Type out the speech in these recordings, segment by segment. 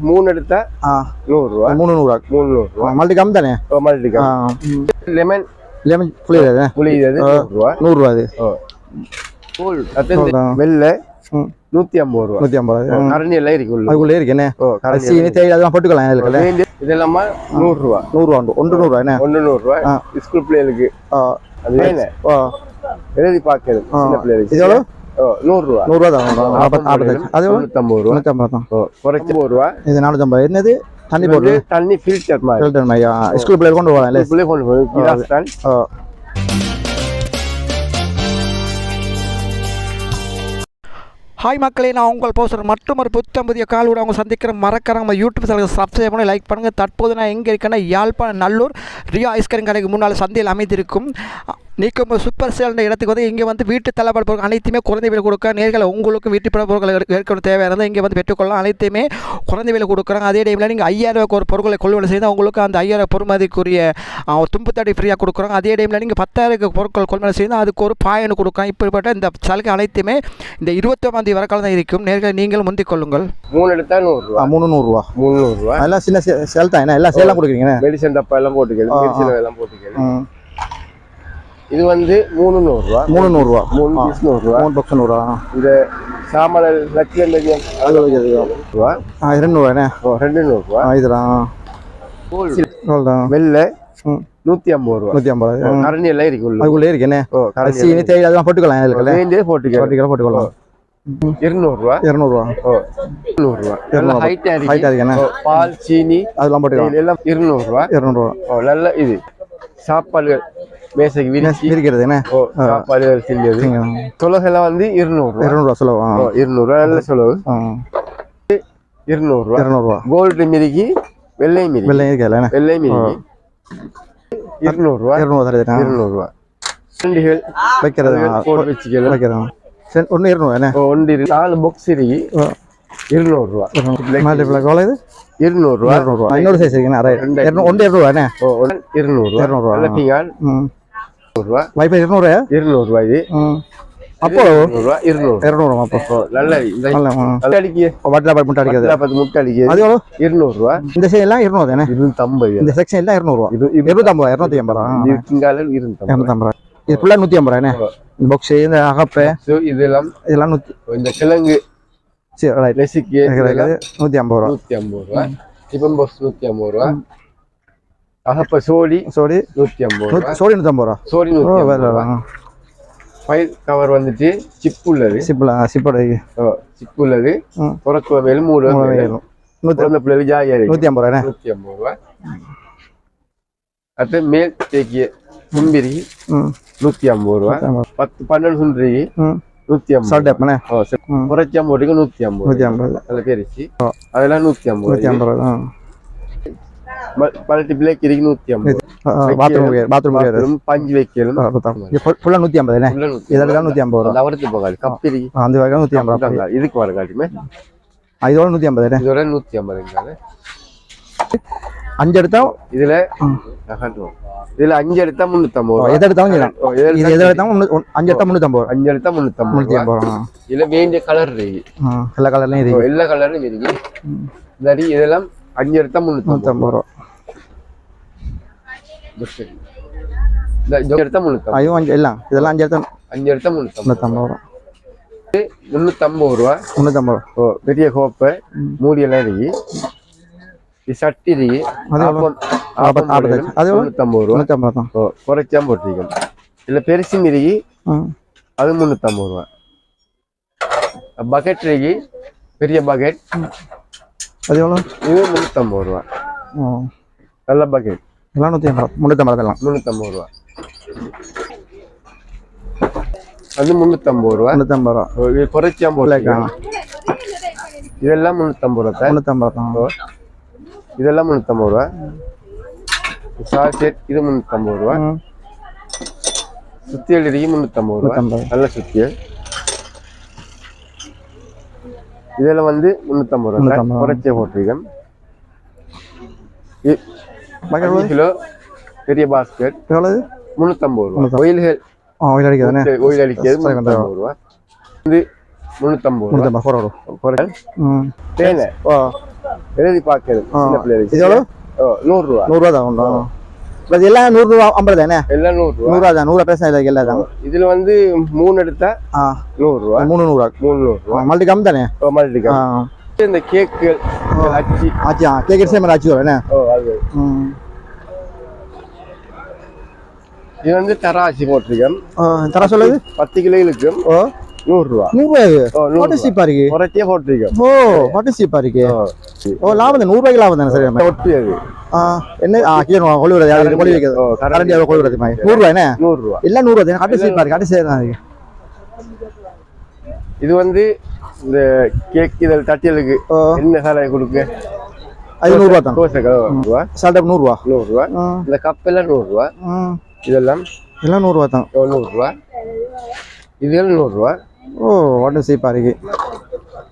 மூணு எடுத்தா ஆ. நூறு ரூபா மூணு நூறுரூவா மூணு நூறு ரூபா மல்டி கம் தானே? மல்டிகா லெமன் லெமன் புளியாது புளியது நூறு ரூபா நூறுரூவா. அது. வெள்ளை. நூத்தி ஐம்பது ரூபா. நூற்றி ஐம்பது ரூபா. கரணி எல்லாம் இருக்கு அதுக்குள்ளே இருக்கு என்ன? சீனி தேயிலை அதெல்லாம் போட்டுக்கலாம் இதில் வேண்டி இதெல்லாம் நூறு ரூபா நூறுரூவா உண்டு. ஒன்று நூறுரூவா என்ன? ஒன்று நூறு ரூபா ஆ. ஸ்கூல் பிள்ளைகளுக்கு. ஆ. அது வேணே ஓ எழுதி பார்க்கறது. ஆ. சின்ன பிள்ளைகளுக்கு. இது எவ்வளோ நூறுரூவா. தான் நாற்பத்தி நாற்பத்தஞ்சு அது எவ்வளோ முன்னூத்தம்பது ரூபா நூற்றி ஐம்பது தான். ஓ குறைச்சி. ஒரு ரூபா இது நானூற்றம்பது என்னது? தண்ணி போட்டு தண்ணி ஃபில்டர் மாதிரி. ஃபில்டர் மையா ஸ்கூல் பிள்ளைகள் கொண்டு போகலாம் இல்லை பிள்ளை கொண்டு போய் ஹாய் மக்களே நான் உங்கள் போஸ்டர் மற்றும் ஒரு புத்தம் புதிய காலோட அவங்க சந்திக்கிற மறக்கிறாங்க நம்ம யூடியூப் சேனலுக்கு சப்ஸ்கிரைப் பண்ணி லைக் பண்ணுங்கள் தற்போது நான் எங்கே இருக்கேன்னா யாழ்ப்பாணம் நல்லூர் ரியா ஐஸ்கிரீம் கடைக்கு முன்னால் சந்தையில் அமைந்திருக்கும். நீக்கும் சூப்பர் சேல்ன்ற இடத்துக்கு வந்து இங்கே வந்து வீட்டு தளபாடு பொருட்கள் அனைத்துமே குறைந்த விலை கொடுக்க நேர்களை உங்களுக்கு வீட்டு பட பொருட்கள் ஏற்க- ஏற்கனவே தேவையானது இங்கே வந்து பெற்றுக்கொள்ளலாம். அனைத்துமே குறைந்த விலை கொடுக்குறாங்க. அதே டைமில் நீங்கள் ஐயாயிரம் ஒரு பொருட்களை கொள்வனை செய்தால் உங்களுக்கு அந்த ஐயாயிரம் பொறுமதிக்குரிய தும்புத்தாடி ஃப்ரீயாக கொடுக்குறாங்க. அதே டைமில் நீங்கள் பத்தாயிரம் பொருட்கள் கொள்வனை செய்தால் அதுக்கு ஒரு பாயனு கொடுக்குறாங்க இப்படிப்பட்ட இந்த சலுகை அனைத்துமே இந்த இருபத்தொம்பது தேதி வரைக்காலம் தான் இருக்கும். நேர்களை நீங்கள் முந்திக் கொள்ளுங்கள். மூணு எடுத்தா நூறு ரூபா. ஆ, மூணு நூறுரூவா முந்நூறு ரூபா அதெல்லாம் சின்ன சே- சேல் தான் என்ன? எல்லாம் சேலாம் கொடுக்குறீங்க மெடிசன் டப்பா எல்லாம் மெடிசன் எல்லாம் போட்டுக்கணும். ம். இது வந்து மூணு நூறு ரூபா மூணு நூறுரூவா மூணு பீஸ் நூறு ரூபா மூணு பக்கம் நூறுரூவா இந்த சாமணல் லட்சம் லட்சம் அது வைக்கிறது ரூபா ரெண்டு நூறுவா என்ன ஓ ரெண்டு நூறு ரூபா ஆ இதுதான் வெள்ளை. நூத்தி ஐம்பது ரூபா. நூற்றி ஐம்பது ஓ, கரணி எல்லாம் இருக்கு அதுக்குள்ளே ஓ அதெல்லாம் போட்டுக்கலாம் போட்டுக்கலாம். போட்டுக்கலாம் போட்டுக்கலாம். இருநூறு ரூபா இரநூறுவா. ஓ நூறு ரூபா நல்ல இருநூறு. ஹைட்டா ஹைட்டாக இருக்கு இருக்கு என்ன ஓ, பால் சீனி அதெல்லாம் தேயிலை எல்லாம் இருநூறு ரூபா இரநூறுவா. ஓ நல்ல இது. சாப்பாடுகள் மேசைக்கு விரிச்சு இருக்கிறது என்ன ஓ சாப்பாடுகள் செஞ்சது தொலைகெல்லாம் வந்து இருநூறு ரூபா இரநூறுவா சொல்லுவா ஓ இருநூறு ரூபா நல்ல செலவு. இரநூறுவா. கோல்டு மிரிக்கி வெள்ளை மிரிக்கி வெள்ளை இருக்குல்ல என்ன வெள்ளை ரூபா இரநூறுவா. தருது இருநூறு ரூபா ரெண்டுகள் வைக்கிறது? போட்டு வைக்கிறோம் ஒன்று இரநூறுவா என்ன? ஓ, ஒன்று. நாலு பாக்ஸ் இருக்கு. இருநூறு பிளாக் எவ்வளோ இது இருநூறு ரூபா. இரநூறுவா இன்னொரு சைஸ் இருக்குண்ணே. இரநூறு ஒன்று இரநூறுவா என்ன? ஓ, இருநூறு ரூபா. இருநூறு ரூபா. நல்ல பிங்கால் ம். நூறு ரூபா. வைஃபை இரநூறுவா இருநூறு ரூபா இது. அப்போ இருநூறு ரூபா இருநூறு இரநூறுவா அப்போ. நல்ல நல்ல அடிக்க. வாட்டில் பாட் முட்டை அடிக்கிறது பத்து முட்டை அடிக்க அது எவ்வளோ இருநூறு இந்த சைடு எல்லாம் இரநூறு தானே? இருநூத்தம்பது. இந்த செக்ஷன் எல்லாம் இரநூறுவா இது இருநூத்தம்பது இரநூத்தி ஐம்பது? ரூபா. ரூபா. இது ஃபுல்லாக நூற்றி ஐம்பது ரூபா என்ன? இந்த பாக்ஸு இந்த அகப்பை இதெல்லாம் இதெல்லாம் நூற்றி இந்த கிழங்கு சரி ரைட் ரெசிக்கு நூற்றி ஐம்பது ரூபா நூத்தி ஐம்பது ரூபா டிபன் பாக்ஸ் நூத்தி ஐம்பது ரூபா அகப்ப சோடி சோடி நூத்தி ஐம்பது ரூபா சோடி நூற்றம்பது ரூபா சோடி ஓ நூத்தி ஐம்பது ரூபா ஃபைல் கவர் வந்துட்டு சிப் உள்ளது சிப்பில் சிப்போட சிப் உள்ளது மூணு மேலும் நூற்றி குழந்தை பிள்ளை இருக்கு நூற்றி ஐம்பது ரூபா நூத்தி ஐம்பது ரூபா அடுத்து மேல் தேக்கிய மும்பிரி ம். நூத்தி ஐம்பது ரூபா பத்து பன்னெண்டு சுண்டரி. நூத்தி ஐம்பது சால்ட் அப்பனே. குறைச்சி ஐம்பதுக்கு நூத்தி ஐம்பது நூற்றி ஐம்பது அதில் பெருச்சு அதெல்லாம் நூத்தி ஐம்பது நூற்றி ஐம்பது ரூபா மல்டி பிளேக் இருக்கு நூத்தி ஐம்பது பாத்ரூம் பாத்ரூம் பஞ்சு வைக்கலும். ஐம்பது உள்ள நூத்தி ஐம்பது ரூபா. போகாது. அந்த ஐம்பது ரூபா. இதுக்கு வர காட்டுமே இதோட ஐம்பது இதோட நூத்தி அஞ்சு எடுத்தா இதுல. இதுல அஞ்சு எடுத்தா முன்னூத்தி ஐம்பது ஓ, ரூபா. எது எடுத்தாலும் இது எது எடுத்தாலும் அஞ்சு எடுத்தா ரூபா. அஞ்சு எடுத்தா முன்னூத்தி ரூபா இதுல வேண்டிய கலர் இருக்கு எல்லா கலர்லையும் இருக்கு. எல்லா கலரும் இருக்கு. சரி இதெல்லாம் அஞ்சு எடுத்தா முன்னூத்தி ஐம்பது நூற்றம்பது ரூபா. எடுத்தா முன்னூத்தி. அதுவும் அஞ்சு எல்லாம். இதெல்லாம் அஞ்சு எடுத்தா அஞ்சு எடுத்தா முன்னூத்தி ஐம்பது. முந்நூற்றம்பது ரூபா. முன்னூத்தி ஐம்பது ரூபா. முந்நூற்றம்பது ரூபா. பெரிய கோப்பை மூடி எல்லாம் இருக்கு. இது சட்டி இருக்கு அது எவ்வளவு? ஆப்பம் ஆப்பம், ஆப்பம் ஆப்பம் போடுறது அது எவ்வளவு? முன்னூத்தம்பது ரூபா குறைச்சாம போட்டிருக்கோம் இதுல பெருசு மிருகி அது முந்நூற்றம்பது ரூபா பக்கெட் இருக்கு பெரிய பக்கெட் அது எவ்வளோ இது முந்நூற்றம்பது ரூபா நல்ல பக்கெட் எல்லாம் நூற்றி ஐம்பது முந்நூற்றம்பது எல்லாம் முந்நூற்றம்பது ரூபா அது முந்நூற்றம்பது ரூபா முந்நூற்றம்பது ரூபா குறைச்சாம போட்டிருக்கோம் இதெல்லாம் முந்நூற்றம்பது ரூபா முந்நூற்றம்பது ஓ. இதெல்லாம் முந்நூற்றம்பது ரூபா. சால் செட் இது முந்நூற்றம்பது ரூபா. சுத்தியல் இருக்கு முந்நூற்றம்பது ரூபா. நல்ல சுத்தியல். இதெல்லாம் வந்து முந்நூற்றம்பது ரூபா. முந்நூற்றம்பது ரூபா. குறைச்சே போட்டிருக்கேன். இ- பாக்கெட் அஞ்சு கிலோ பெரிய பாஸ்கெட் எவ்வளோ இது முந்நூற்றம்பது ரூபா. ஒயில்கள் ஒயில் அடிக்கிறது முந்நூற்றம்பது ரூபா. இது முந்நூற்றம்பது ரூபா. குறை தேனை. எழுதி பார்க்கறது. சின்ன பிள்ளைகளுக்கு இது எவ்வளோ நூறுரூவா. நூறுரூவா தான் இப்போ இது எல்லாம் நூறுரூவா ஐம்பது தானே? எல்லாம் நூறுரூவா. நூறுரூவா தான் நூறுரூவா பேச இல்லை எல்லாம் தான் இதுல வந்து மூணு எடுத்தா நூறுரூவா. மூணு நூறுரூவா. மூணு நூறுரூவா. மல்டி கம் தானே? மல்டிகா ஆ. இந்த கேக்குகள் அச்சு. ஆச்சு ஆ கேட்குற சேம் ஆச்சு வரும் என்ன? ஓ அது இது வந்து தராசி போட்டிருக்கேன். தர சொல்லுது பத்து கிலோகளுக்கும் ஓ. நூறுரூவா. நூறுரூவா இது ஓ வாட்டு நூறு சீப்பா இருக்கு? குறைச்சே போட்டிருக்கேன் ஓ வாட்டு சீப்பா இருக்கு? ஓ லாபம் தான். நூறுரூவாய்க்கு லாபம் தானே சரி? ஒட்டி அது ஆ என்ன? ஆ கீழே கொழு விடுறது. யாரு கொழு வைக்கிறது கரண்டி. கரண்டி. அதை கொழு விடுறது மாதிரி நூறுரூவா என்ன? நூறுரூவா. கட்டு சீப்பா இருக்கு கட்டு சேர் தான் இருக்கு. இது வந்து இந்த கேக் இதில் தட்டியலுக்கு என்ன சாலை கொடுக்க? அது நூறுரூவா தான். நூறுரூவா. சால்டப் நூறுரூவா. நூறுரூவா. இந்த கப்பெல்லாம் நூறுரூவா. இதெல்லாம்? எல்லாம் நூறுரூவா தான். நூறுரூவா. இதெல்லாம் நூறுரூவா. ஓ வாட்டு சீப்பா இருக்கு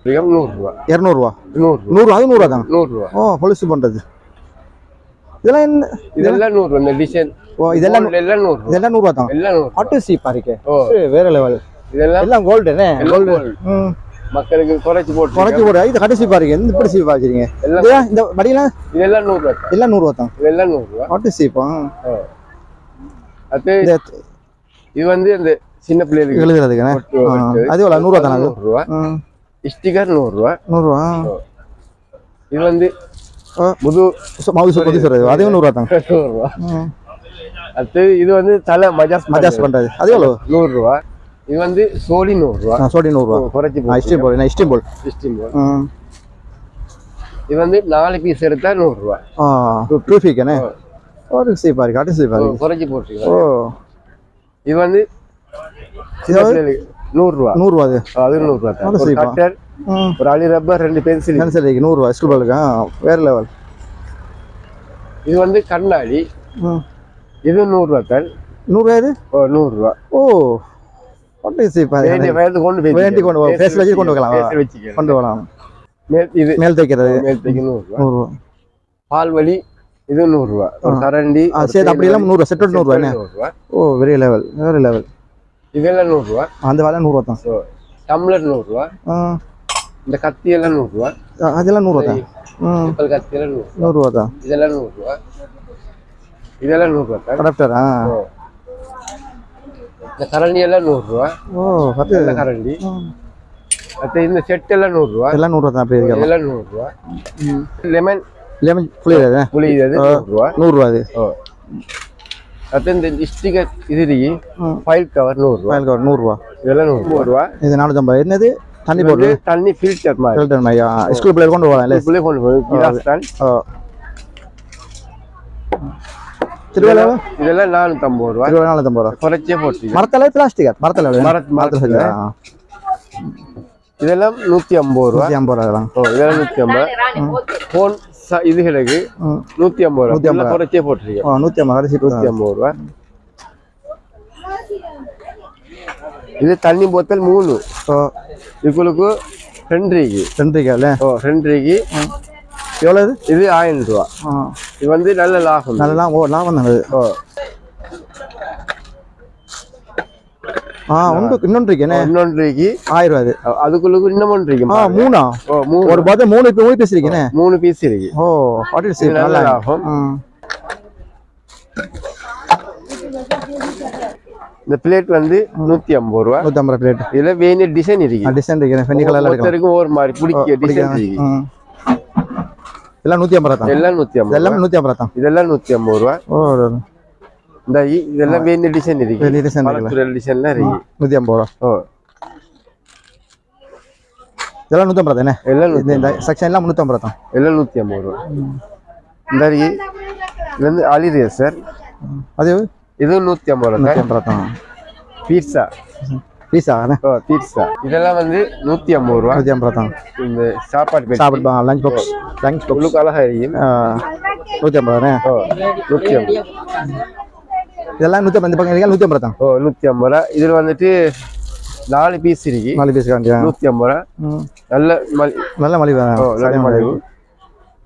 இதுவும் நூறுரூவா இரநூறுவா? நூறுரூவா நூறு அது நூறுரூவா தான்? நூறுரூவா ஓ பொலிசு பண்ணுறது இதெல்லாம் என்ன? இதெல்லாம் நூறுரூவா இந்த டிசைன் ஓ இதெல்லாம் எல்லாம் நூறுரூவா இதெல்லாம் நூறுரூவா தான்? எல்லாம் நூறுரூவா வாட்டு சீப்பா இருக்கு ஓ. வேற லெவல் இதெல்லாம் எல்லாம் கோல்டு என்ன எல்லாம் கோல்டு. ம். மக்களுக்கு குறைச்சி போட்டு குறைச்சி போடு இது கட்டு சீப்பா இருக்கு எந்த இப்படி சீப்பா வச்சிருக்கீங்க எல்லாம் இந்த மடியெல்லாம் இதெல்லாம் நூறுரூவா. எல்லாம் நூறுரூவா தான். இதெல்லாம் நூறுரூவா வாட்டு சீப்பா அது இந்த இது வந்து இந்த சின்ன பிள்ளைகளுக்கு எழுதுறதுக்கு. அது எவ்வளோ நூறுரூவா தானே அது? நூறுரூவா ஸ்டிக்கர் நூறுரூவா நூறுரூவா இது வந்து ஓ. முது மவுசு பற்றி சொல்கிறது அதுவும் நூறுரூவா தான் நூறுரூவா அடுத்து இது வந்து தலை மஜாஸ் மஜாஸ் பண்ணுறது அது எவ்வளோ நூறுரூவா இது வந்து சோழி நூறுரூவா சோடி நூறுரூவா குறைச்சி நான் இஸ்டீம் போல் நான் இஸ்டீம் போல் சிஸ்டம் ம் இது வந்து நாலு பீஸ் எடுத்தா நூறுரூவா ஆ ட்ரூஃபிக்கனே ஒரு சீப்பா இருக்கு கட்டு சீப்பா இருக்கு குறைச்சி ஓ. போட்டுருக்கோம் இது வந்து சின்ன இது பிள்ளைகளுக்கு நூறுரூவா. நூறுரூவா அது? அது நூறுரூவா ஒரு சீப்பா. கட்டர் ம். ஒரு அலி ரப்பர் ரெண்டு பென்சில் சரி நூறுரூவா. ஸ்கூல் பாலுக்கு வேறு லெவல் இது வந்து கண்ணாடி. இது நூறுரூவா தான். நூறுரூவா இது? ஓ நூறுரூவா. கொண்டு கொண்டு கொண்டு. வச்சுக்கலாம் கொண்டு வரலாம் மேல் இது மேல் தைக்கிறது. மேல்த்தைக்கு நூறுரூவா. நூறுரூவா. பால் வலி இது நூறுரூவா. ஒரு சரி தேன் அப்படி எல்லாம் வலி, நூறுரூவா. செட் நூறுரூவா ஓ வெரி லெவல் வேறு லெவல் இதெல்லாம் நூறுரூவா அந்த வேலை நூறுரூவா தான் டம்ளர் நூறுரூவா இந்த கத்தி எல்லாம் நூறுரூவா அதெல்லாம் நூறுரூவா தான் சிப்பல் கத்தி எல்லாம் நூறு நூறுரூவா தான் இதெல்லாம் நூறுரூவா இதெல்லாம் நூறுரூவா தான் ஓ. இந்த கரண்டி எல்லாம் நூறுரூவா ஓ அது கரண்டி அடுத்து இந்த செட் எல்லாம் நூறுரூவா எல்லாம் நூறுரூவா தான் அப்படி இருக்கலாம் இதெல்லாம் நூறுரூவா லெமன் லெமன் புளியாது புளியுது நூறுரூவா நூறுரூவா அது ஓ இந்த ஸ்டிக்கர் இது இருக்கு ம். ஃபைல் கவர் நூறுரூவா ஃபைல் கவர் நூறுரூவா இதெல்லாம் நூறுரூவா இது நானூற்றம்பது என்னது தண்ணி போட்டு தண்ணி ஃபில்டர் மாதிரி ஃபில்டர் மாதிரி ஸ்கூல் பிள்ளைகள் கொண்டு போகலாம் இல்லை இதுக்குள்ளே கொண்டு திருவேலை இதெல்லாம் நானூற்றம்பது ரூபா திருவேலை நானூற்றம்பது ரூபா குறைச்சே போட்டு மரத்தலை பிளாஸ்டிக்கா மரத்தலை மரத்தில். இதெல்லாம் நூற்றி ஐம்பது ரூபா ஐம்பது ரூபா இதெல்லாம் நூற்றி ஐம்பது ஃபோன் இது கிடக்கு நூற்றி ஐம்பது ரூபா. நூத்தி ஐம்பது குறைச்சே போட்டிருக்கேன் நூற்றி ஐம்பது கடைசி நூற்றி ஐம்பது ரூபா. இது தண்ணி போத்தல் மூணு. ஓ இதுக்குள்ளுக்கு ரெண்டரைக்கு ரெண்டுக்கா ஓ ரெண்டரைக்கு எவ்வளோ இது? ஆயிரம் ரூபா. இது வந்து நல்ல லாபம். நல்லா ஓ லாபம் நல்லது ஓ. ஆ ஒன்று இன்னொன்று இருக்கு என்ன இன்னொன்றைக்கு. ஆயிரம் ரூபா அது அதுக்குள்ளுக்கு இன்னும் ஒன்று இருக்கு மூணா? ஒரு பார்த்து மூணு மூணு பேசிருக்கேனே மூணு பீஸ் இருக்கு. ஓ நல்ல இந்த பிளேட் வந்து நூத்தி ஐம்பது ரூபா. நூற்றம்பது பிளேட் இதுல வேண்டிய டிசைன் இருக்கு. டிசைன் ஒருத்தருக்கும் ஒரு மாதிரி பிடிக்க டிசைன் இருக்கு. எல்லாம் நூற்றி ஐம்பது தான். எல்லாம் நூத்தி ஐம்பது இதெல்லாம் நூற்றி ஐம்பது தான். இதெல்லாம் நூத்தி ஐம்பது ரூபா. இந்த இதெல்லாம் வேண்டிய டிசைன் இருக்கு வெளியே டிசைன் இருக்குல்ல? டிசைன்லாம் இருக்கு. நூற்றி ஐம்பது ரூபா. ஓ. இதெல்லாம் நூற்றம்பது ரூபா தானே? எல்லாம் இந்த செக்ஷன்லாம் முந்நூற்றம்பது ரூபா. தான். எல்லாம் நூத்தி ஐம்பது ரூபா. இந்த இருக்கு இது வந்து அலி ரேசர் அது? இதுவும் நூத்தி ஐம்பது ரூபா நூற்றி ஐம்பது ரூபா தான். பீட்சா பீஸா ஓ பீட்சா இதெல்லாம் வந்து நூத்தி ஐம்பது ரூபா. நூற்றி ஐம்பது தான். இந்த சாப்பாடு பெட்டி. சாப்பிட்டு லஞ்ச் பாக்ஸ் லஞ்ச் பாக்ஸ் உள்ளுக்கு அழகா இருக்கும் நூற்றி ஐம்பது தானே? ஓ நூத்தி ஐம்பது இதெல்லாம் நூற்றி ஐம்பது பக்கம் நூற்றி ஐம்பது? தான் ஓ நூத்தி ஐம்பது? ரூபா இதுல வந்துட்டு நாலு பீஸ் இருக்கு. நாலு பீஸ் காண்டியா நூத்தி ஐம்பது? ரூபா நல்ல மலி நல்ல மலிவு நல்ல மலிவு.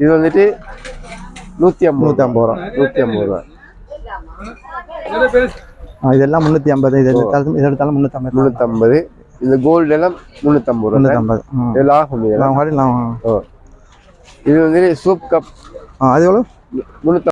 இது வந்துட்டு நூத்தி ஐம்பது. நூற்றி ஐம்பது ரூபா. நூத்தி ஐம்பது ரூபா. இதெல்லாம் முந்நூற்றி ஐம்பது இது எடுத்தாலும் இது எடுத்தாலும் முந்நூற்றம்பது இந்த கோல்டு எல்லாம் முந்நூத்தம்பது ரூபா. முந்நூற்றம்பது இது இதெல்லாம் வந்து சூப் கப் ஆ அது எவ்வளோ முந்நூற்றி